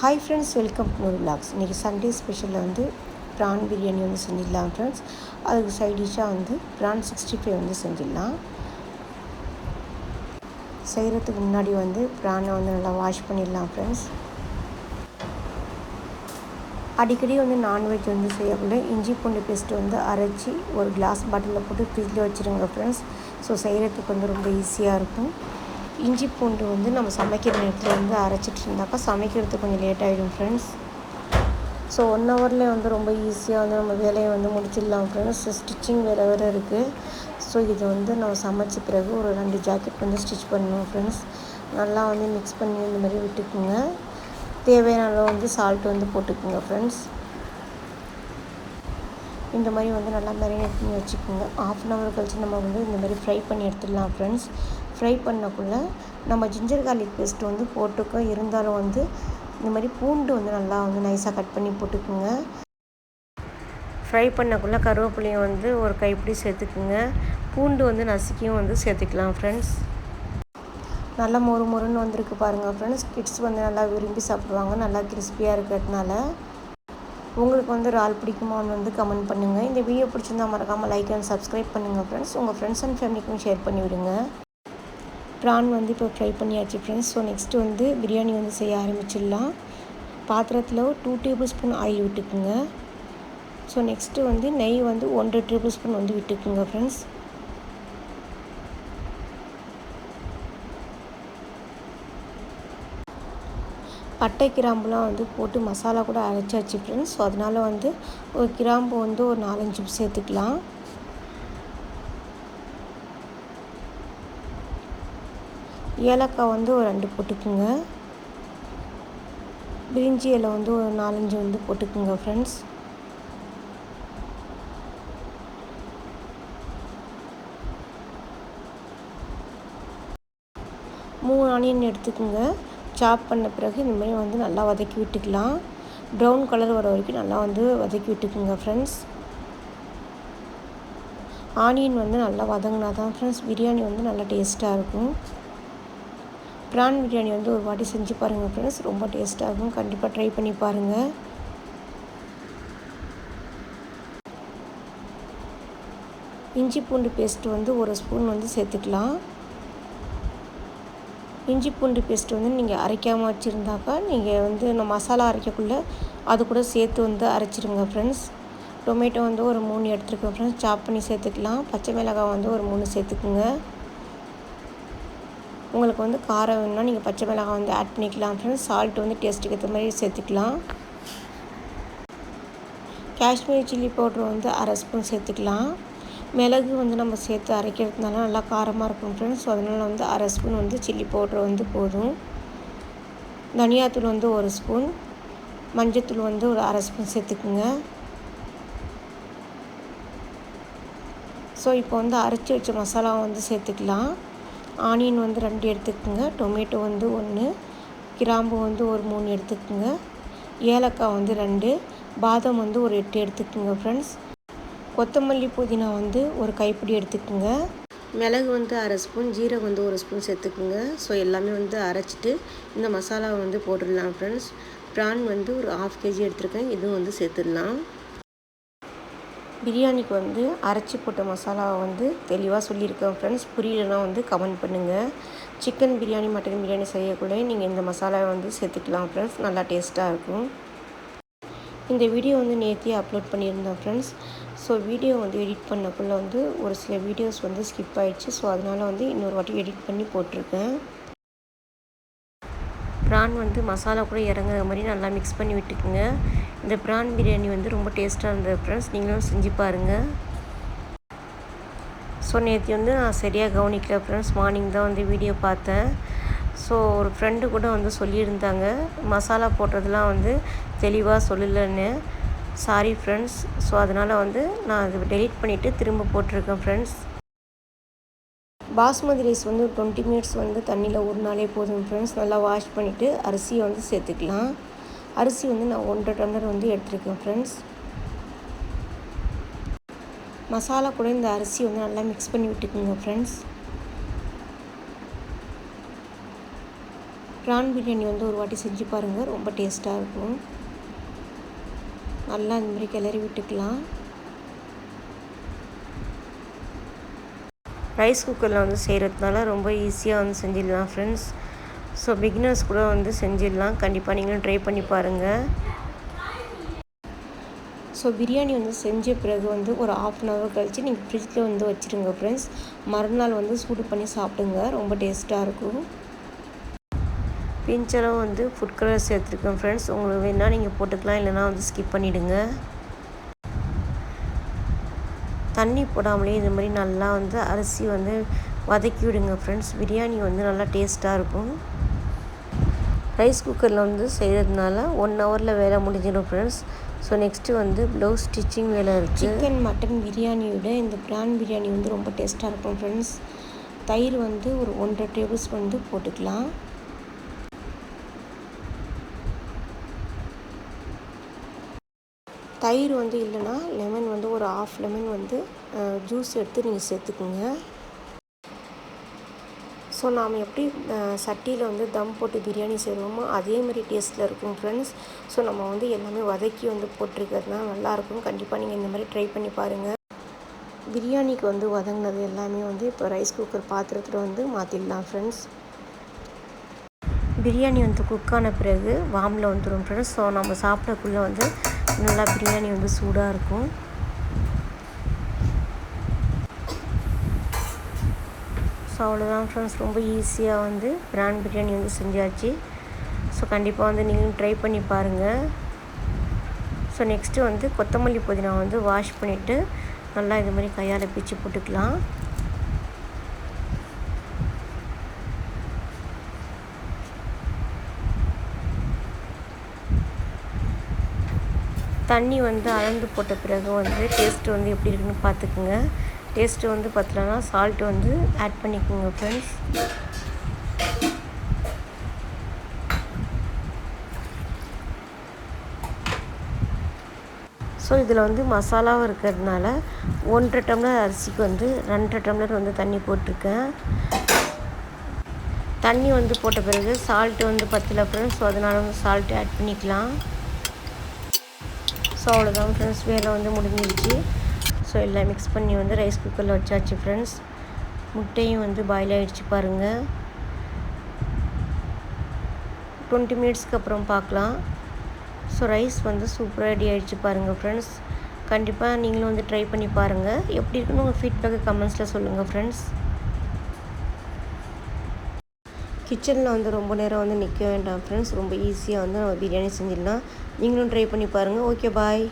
Hi friends welcome to நூறு vlogs இன்றைக்கி Sunday ஸ்பெஷலில் வந்து ப்ரான் பிரியாணி வந்து செஞ்சிடலாம் ஃப்ரெண்ட்ஸ் அதுக்கு சைட் டிஷ்ஷாக வந்து ப்ரான் சிக்ஸ்டி ஃபைவ் வந்து செஞ்சிடலாம். செய்கிறதுக்கு முன்னாடி வந்து ப்ரானை வந்து நல்லா வாஷ் பண்ணிடலாம் ஃப்ரெண்ட்ஸ் அடிக்கடி வந்து நான்வெஜ் வந்து செய்யக்குள்ள இஞ்சி பூண்டு பேஸ்ட்டு வந்து அரைச்சி ஒரு கிளாஸ் பாட்டிலில் போட்டு ஃப்ரிட்ஜில் வச்சுருங்க ஃப்ரெண்ட்ஸ் ஸோ செய்கிறதுக்கு வந்து ரொம்ப ஈஸியாக இருக்கும். இஞ்சி பூண்டு வந்து நம்ம சமைக்கிற நேரத்தில் வந்து அரைச்சிட்டு இருந்தாக்கா சமைக்கிறதுக்கு கொஞ்சம் லேட் ஆகிடும் ஃப்ரெண்ட்ஸ் ஸோ ஒன் ஹவரில் வந்து ரொம்ப ஈஸியாக வந்து நம்ம வேலையை வந்து முடிச்சிடலாம் ஃப்ரெண்ட்ஸ் ஸ்டிச்சிங் வேலை வேறு இருக்குது ஸோ இது வந்து நம்ம சமைச்ச பிறகு ஒரு ரெண்டு ஜாக்கெட் வந்து ஸ்டிச் பண்ணணும் ஃப்ரெண்ட்ஸ் நல்லா வந்து மிக்ஸ் பண்ணி இந்த மாதிரி விட்டுக்குங்க. தேவையான அளவு வந்து சால்ட் வந்து போட்டுக்குங்க ஃப்ரெண்ட்ஸ் இந்த மாதிரி வந்து நல்லா மேரினேட் பண்ணி வச்சுக்கோங்க. ஆஃப் அன் ஹவர் கழிச்சு நம்ம வந்து இந்த மாதிரி ஃப்ரை பண்ணி எடுத்துடலாம் ஃப்ரெண்ட்ஸ் ஃப்ரை பண்ணக்குள்ளே நம்ம ஜிஞ்சர் கார்லிக் பேஸ்ட் வந்து போட்டுக்கோ இருந்தாலும் வந்து இந்த மாதிரி பூண்டு வந்து நல்லா வந்து நைஸாக கட் பண்ணி போட்டுக்குங்க. ஃப்ரை பண்ணக்குள்ளே கருவேப்பிலையும் வந்து ஒரு கைப்பிடி சேர்த்துக்குங்க. பூண்டு வந்து நசுக்கியும் வந்து சேர்த்துக்கலாம் ஃப்ரெண்ட்ஸ் நல்லா மொறு மொறுன்னு வந்திருக்கு பாருங்கள் ஃப்ரெண்ட்ஸ் கிட்ஸ் வந்து நல்லா விரும்பி சாப்பிடுவாங்க நல்லா கிறிஸ்பியாக இருக்கிறதுனால. உங்களுக்கு வந்து இறால் பிடிக்குமான்னு வந்து கமெண்ட் பண்ணுங்கள் இந்த வீடியோ பிடிச்சிருந்தா மறக்காமல் லைக் அண்ட் சப்ஸ்கிரைப் பண்ணுங்கள் ஃப்ரெண்ட்ஸ் உங்கள் ஃப்ரெண்ட்ஸ் அண்ட் ஃபேமிலிக்கும் ஷேர் பண்ணி விடுங்க ப்ரான் வந்து இப்போ ஃப்ரை பண்ணியாச்சு ஃப்ரெண்ட்ஸ் ஸோ நெக்ஸ்ட்டு வந்து பிரியாணி வந்து செய்ய ஆரம்பிச்சிடலாம். பாத்திரத்தில் டூ டேபிள் ஸ்பூன் ஆயில் விட்டுக்குங்க. ஸோ நெக்ஸ்ட்டு வந்து நெய் வந்து ஒன்றரை டேபிள் ஸ்பூன் வந்து விட்டுக்குங்க ஃப்ரெண்ட்ஸ் பட்டை கிராம்புலாம் வந்து போட்டு மசாலா கூட அரைச்சாச்சு ஃப்ரெண்ட்ஸ் ஸோ அதனால் வந்து ஒரு கிராம்பு வந்து ஒரு நாலஞ்சு சேர்த்துக்கலாம். ஏலக்காய் வந்து ஒரு ரெண்டு போட்டுக்குங்க. பிரிஞ்சி இலை வந்து ஒரு நாலஞ்சு வந்து போட்டுக்குங்க ஃப்ரெண்ட்ஸ் மூணு ஆனியன் எடுத்துக்கோங்க. சாப் பண்ண பிறகு இந்த மாதிரி வந்து நல்லா வதக்கி விட்டுக்கலாம். ப்ரௌன் கலர் வர வரைக்கும் நல்லா வந்து வதக்கி விட்டுக்குங்க ஃப்ரெண்ட்ஸ் ஆனியன் வந்து நல்லா வதங்கினா தான் ஃப்ரெண்ட்ஸ் பிரியாணி வந்து நல்லா டேஸ்ட்டாக இருக்கும். ப்ரான் பிரியாணி வந்து ஒரு வாட்டி செஞ்சு பாருங்கள் ஃப்ரெண்ட்ஸ் ரொம்ப டேஸ்ட்டாக இருக்கும். கண்டிப்பாக ட்ரை பண்ணி பாருங்கள் இஞ்சி பூண்டு பேஸ்ட்டு வந்து ஒரு ஸ்பூன் வந்து சேர்த்துக்கலாம். இஞ்சி பூண்டு பேஸ்ட் வந்து நீங்கள் அரைக்காமல் வச்சுருந்தாக்கா நீங்கள் வந்து இந்த மசாலா அரைக்கக்குள்ளே அது கூட சேர்த்து வந்து அரைச்சிடுங்க ஃப்ரெண்ட்ஸ் டொமேட்டோ வந்து ஒரு மூணு எடுத்துருக்கோம் ஃப்ரெண்ட்ஸ் சாப் பண்ணி சேர்த்துக்கலாம். பச்சை மிளகாய் வந்து ஒரு மூணு சேர்த்துக்குங்க. உங்களுக்கு வந்து காரம் வேணும்னா நீங்கள் பச்சை மிளகாய் வந்து ஆட் பண்ணிக்கலாம். ஃப்ரெண்ட்ஸ் சால்ட் வந்து டேஸ்ட்டுக்கு ஏற்ற மாதிரி சேர்த்துக்கலாம். காஷ்மீர் சில்லி பவுட்ரு வந்து அரை ஸ்பூன் சேர்த்துக்கலாம். மிளகு வந்து நம்ம சேர்த்து அரைக்கிறதுனால நல்லா காரமாக இருக்கும் ஃப்ரெண்ட்ஸ் ஸோ அதனால் வந்து அரை ஸ்பூன் வந்து சில்லி பவுட்ரு வந்து போதும். தனியாத்தூள் வந்து ஒரு ஸ்பூன். மஞ்சத்தூள் வந்து ஒரு அரை ஸ்பூன் சேர்த்துக்குங்க. ஸோ இப்போ வந்து அரைச்சி வச்ச மசாலா வந்து சேர்த்துக்கலாம். ஆனியன் வந்து ரெண்டு எடுத்துக்கோங்க டொமேட்டோ வந்து ஒன்று கிராம்பு வந்து ஒரு மூணு எடுத்துக்கோங்க ஏலக்காய் வந்து ரெண்டு பாதம் வந்து ஒரு எட்டு எடுத்துக்கோங்க ஃப்ரெண்ட்ஸ் கொத்தமல்லி புதினா வந்து ஒரு கைப்பிடி எடுத்துக்கோங்க. மிளகு வந்து அரை ஸ்பூன் ஜீரகம் வந்து ஒரு ஸ்பூன் சேர்த்துக்குங்க. ஸோ எல்லாமே வந்து அரைச்சிட்டு இந்த மசாலாவை வந்து போட்டுடலாம் ஃப்ரெண்ட்ஸ் ப்ரான் வந்து ஒரு ஆஃப் கேஜி எடுத்துருக்கேன் இதுவும் வந்து சேர்த்துடலாம். பிரியாணிக்கு வந்து அரைச்சி போட்ட மசாலாவை வந்து தெளிவாக சொல்லியிருக்கேன் ஃப்ரெண்ட்ஸ் புரியலனா வந்து கமெண்ட் பண்ணுங்கள் சிக்கன் பிரியாணி மட்டன் பிரியாணி செய்யக்குள்ளே நீங்கள் இந்த மசாலாவை வந்து சேர்த்துக்கலாம் ஃப்ரெண்ட்ஸ் நல்லா டேஸ்ட்டாக இருக்கும். இந்த வீடியோ வந்து நேற்றே அப்லோட் பண்ணியிருந்தேன் ஃப்ரெண்ட்ஸ் ஸோ வீடியோ வந்து எடிட் பண்ணக்குள்ளே வந்து ஒரு சில வீடியோஸ் வந்து ஸ்கிப் ஆகிடுச்சு ஸோ அதனால் வந்து இன்னொரு வாட்டி எடிட் பண்ணி போட்டிருக்கேன். ப்ரான் வந்து மசாலா கூட இறங்குற மாதிரி நல்லா மிக்ஸ் பண்ணி விட்டுக்குங்க. இந்த ப்ரான் பிரியாணி வந்து ரொம்ப டேஸ்ட்டாக இருந்தது ஃப்ரெண்ட்ஸ் நீங்களும் செஞ்சு பாருங்கள் ஸோ நேற்று வந்து நான் சரியாக கவனிக்கல ஃப்ரெண்ட்ஸ் மார்னிங் தான் வந்து வீடியோ பார்த்தேன். ஸோ ஒரு ஃப்ரெண்டு கூட வந்து சொல்லியிருந்தாங்க. மசாலா போட்டதெல்லாம் வந்து தெளிவாக சொல்லலைன்னு. சாரி ஃப்ரெண்ட்ஸ் ஸோ அதனால் வந்து நான் அதை டெலிட் பண்ணிவிட்டு திரும்ப போட்டிருக்கேன் ஃப்ரெண்ட்ஸ் பாஸ்மதி ரைஸ் வந்து டுவெண்ட்டி மினிட்ஸ் வந்து தண்ணியில் ஒரு நாளே போதும் ஃப்ரெண்ட்ஸ் நல்லா வாஷ் பண்ணிவிட்டு அரிசியை வந்து சேர்த்துக்கலாம். அரிசி வந்து நான் ஒன்றரை டம்ளர் வந்து எடுத்துருக்கேன் ஃப்ரெண்ட்ஸ் மசாலா கூட இந்த அரிசி வந்து நல்லா மிக்ஸ் பண்ணி விட்டுக்குங்க ஃப்ரெண்ட்ஸ் ப்ரான் பிரியாணி வந்து ஒரு வாட்டி செஞ்சு பாருங்கள் ரொம்ப டேஸ்ட்டாக இருக்கும். நல்லா இந்த மாதிரி கிளறி விட்டுக்கலாம். ரைஸ் குக்கரில் வந்து செய்கிறதுனால ரொம்ப ஈஸியாக வந்து செஞ்சிடலாம் ஃப்ரெண்ட்ஸ் ஸோ பிகினர்ஸ் கூட வந்து செஞ்சிடலாம். கண்டிப்பாக நீங்களும் ட்ரை பண்ணி பாருங்கள் ஸோ பிரியாணி வந்து செஞ்ச பிறகு வந்து ஒரு ஆஃப் அன் ஹவர் கழித்து நீங்கள் ஃப்ரிட்ஜில் வந்து வச்சுருங்க ஃப்ரெண்ட்ஸ் மறுநாள் வந்து சூடு பண்ணி சாப்பிடுங்க. ரொம்ப டேஸ்ட்டாக இருக்கும். பிஞ்சளவு வந்து ஃபுட் கலர் சேர்த்துருக்கேன் ஃப்ரெண்ட்ஸ் உங்களுக்கு வேணால் நீங்கள் போட்டுக்கலாம். இல்லைனா வந்து ஸ்கிப் பண்ணிவிடுங்க தண்ணி போடாமலே இது மாதிரி நல்லா வந்து அரிசி வந்து வதக்கி விடுங்க ஃப்ரெண்ட்ஸ் பிரியாணி வந்து நல்லா டேஸ்ட்டாக இருக்கும். ரைஸ் குக்கரில் வந்து செய்கிறதுனால ஒன் ஹவரில் வேலை முடிஞ்சிடும் ஃப்ரெண்ட்ஸ் ஸோ நெக்ஸ்ட்டு வந்து ப்ளவுஸ் ஸ்டிச்சிங் வேலை இருக்குது சிக்கன் மட்டன் பிரியாணியோட இந்த ப்ரான் பிரியாணி வந்து ரொம்ப டேஸ்ட்டாக இருக்கும் ஃப்ரெண்ட்ஸ் தயிர் வந்து ஒரு ஒன்றரை டேபிள் ஸ்பூன் வந்து போட்டுக்கலாம். தயிர் வந்து இல்லைன்னா லெமன் வந்து ஒரு ஆஃப் லெமன் வந்து ஜூஸ் எடுத்து நீங்கள் சேர்த்துக்குங்க. ஸோ நாம் எப்படி சட்டியில் வந்து தம் போட்டு பிரியாணி செய்வோமோ அதே மாதிரி டேஸ்ட்டில் இருக்கும் ஃப்ரெண்ட்ஸ் ஸோ நம்ம வந்து எல்லாமே வதக்கி வந்து போட்டிருக்கிறதுனால நல்லாயிருக்கும். கண்டிப்பாக நீங்கள் இந்த மாதிரி ட்ரை பண்ணி பாருங்கள் பிரியாணிக்கு வந்து வதங்கினது எல்லாமே வந்து இப்போ ரைஸ் குக்கர் பாத்திரத்தில் வந்து மாற்றிடலாம் ஃப்ரெண்ட்ஸ் பிரியாணி வந்து குக்கான பிறகு வாமில் வந்துடும் ஃப்ரெண்ட்ஸ் ஸோ நம்ம சாப்பிடக்குள்ளே வந்து நல்லா பிரியாணி வந்து சூடாக இருக்கும். ஸோ அவ்வளோதான் ஃப்ரெண்ட்ஸ் ரொம்ப ஈஸியாக வந்து பிரான் பிரியாணி வந்து செஞ்சாச்சு. ஸோ கண்டிப்பாக வந்து நீங்களும் ட்ரை பண்ணி பாருங்கள் ஸோ நெக்ஸ்ட்டு வந்து கொத்தமல்லி புதினா வந்து வாஷ் பண்ணிவிட்டு நல்லா இது மாதிரி கையால் பிச்சு போட்டுக்கலாம். தண்ணி வந்து அளந்து போட்ட பிறகு வந்து டேஸ்ட் வந்து எப்படி இருக்குன்னு பார்த்துக்குங்க. டேஸ்ட்டு வந்து பத்தலைன்னா சால்ட் வந்து ஆட் பண்ணிக்கோங்க ஃப்ரெண்ட்ஸ் ஸோ இதில் வந்து மசாலாவும் இருக்கிறதுனால ஒன்றரை டம்ளர் அரிசிக்கு வந்து ரெண்டரை டம்ளர் வந்து தண்ணி போட்டிருக்கேன். தண்ணி வந்து போட்ட பிறகு சால்ட்டு வந்து பத்தில் ஃப்ரெண்ட்ஸ் ஸோ அதனால் வந்து சால்ட்டு ஆட் பண்ணிக்கலாம். ஸோ அவ்வளோதான் ஃப்ரெண்ட்ஸ் வேலை வந்து முடிஞ்சிருச்சு. ஸோ எல்லாம் மிக்ஸ் பண்ணி வந்து ரைஸ் குக்கரில் வச்சாச்சு ஃப்ரெண்ட்ஸ் முட்டையும் வந்து பாயில் ஆகிடுச்சு பாருங்கள் டுவெண்ட்டி மினிட்ஸ்க்கு அப்புறம் பார்க்கலாம். ஸோ ரைஸ் வந்து சூப்பராக ரெடி ஆகிடுச்சு பாருங்கள் ஃப்ரெண்ட்ஸ் கண்டிப்பாக நீங்களும் வந்து ட்ரை பண்ணி பாருங்கள் எப்படி இருக்குன்னு உங்கள் ஃபீட்பேக்கை கமெண்ட்ஸில் சொல்லுங்கள் ஃப்ரெண்ட்ஸ் கிச்சனில் வந்து ரொம்ப நேரம் வந்து நிற்க வேண்டாம் ஃப்ரெண்ட்ஸ் ரொம்ப ஈஸியாக வந்து நம்ம பிரியாணி செஞ்சிடலாம். நீங்களும் ட்ரை பண்ணி பாருங்கள் ஓகே பாய்